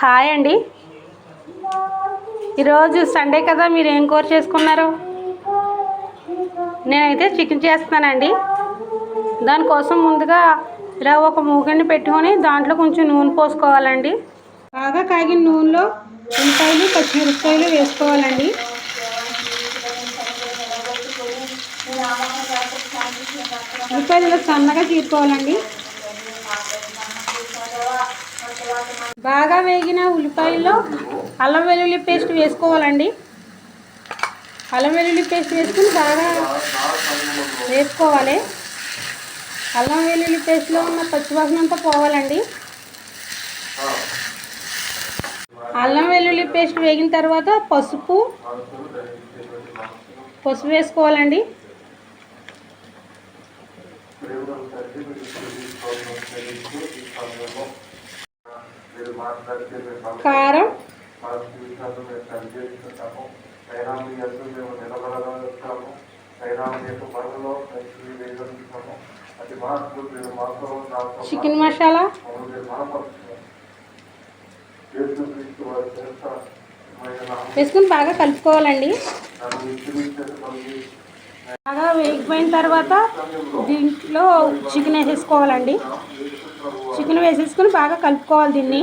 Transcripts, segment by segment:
Hi అండి. ఈరోజు Sunday కదా మీరు ఏం కూర చేసుకున్నారు? నేనైతే చికెన్ చేస్తున్నానండి. దానికోసం ముందుగా ఇలా ఒక మూగిని పెట్టుకొని దాంట్లో కొంచెం నూనె పోసుకోవాలండి. బాగా కాగిన నూనెలో ఉల్లిపాయలు పచ్చిమిరపకాయలు వేసుకోవాలండి. ఉల్లిపాయలు సన్నగా తీసుకోవాలండి బాగా వేగిన ఉల్లిపాయల్లో అల్లం వెల్లుల్లి పేస్ట్ వేసుకోవాలండి. అల్లం వెల్లుల్లి పేస్ట్ వేసుకుని బాగా వేసుకోవాలి. అల్లం వెల్లుల్లి పేస్ట్లో ఉన్న పచ్చివాసన అంతా పోవాలండి. అల్లం వెల్లుల్లి పేస్ట్ వేగిన తర్వాత పసుపు పసుపు వేసుకోవాలండి. కారం. చికెన్ మసాలా. వేసుకుని బాగా కలుపుకోవాలండి. బాగా వేగిపోయిన తర్వాత దీంట్లో చికెన్ వేసేసుకోవాలండి. చికెన్ వేసేసుకుని బాగా కలుపుకోవాలి దీన్ని.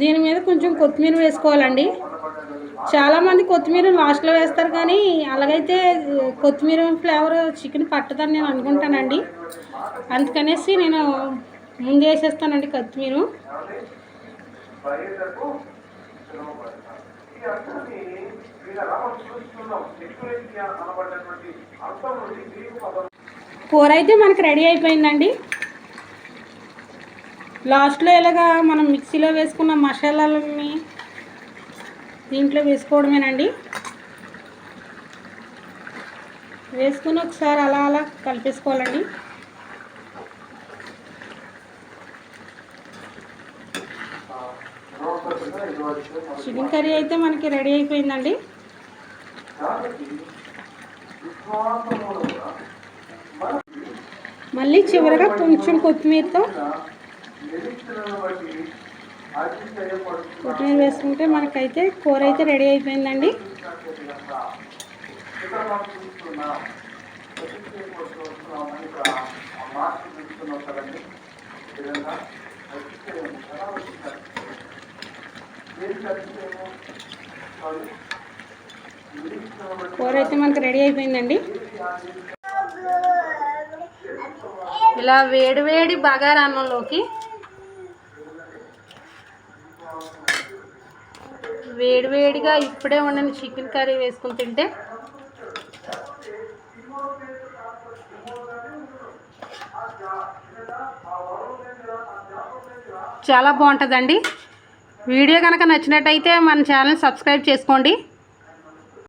దీని మీద కొంచెం కొత్తిమీర వేసుకోవాలండి. చాలామంది కొత్తిమీర లాస్ట్లో వేస్తారు కానీ అలాగైతే కొత్తిమీర ఫ్లేవర్ చికెన్ పట్టదని నేను అనుకుంటానండి. అందుకనేసి నేను ముందు వేసేస్తానండి కొత్తిమీర. కూర అయితే మనకి రెడీ అయిపోయిందండి. లాస్ట్లో ఇలాగా మనం మిక్సీలో వేసుకున్న మసాలాలని దీంట్లో వేసుకోవడమేనండి. వేసుకుని ఒకసారి అలా అలా కలిపేసుకోవాలండి. చికెన్ కర్రీ అయితే మనకి రెడీ అయిపోయిందండి. మళ్ళీ చివరగా కొంచెం కొత్తిమీరతో కొత్తిమీర వేసుకుంటే మనకైతే కూర అయితే రెడీ అయిపోయిందండి. కూర అయితే మనకి రెడీ అయిపోయిందండి. ఇలా వేడివేడి బగారాన్నంలోకి బగారా అన్నంలోకి ఇప్పుడే వండిన చికెన్ కర్రీ వేసుకుని తింటే చాలా బాగుంటుందండి. వీడియో కనుక నచ్చినట్టయితే మన ఛానల్ సబ్స్క్రైబ్ చేసుకోండి.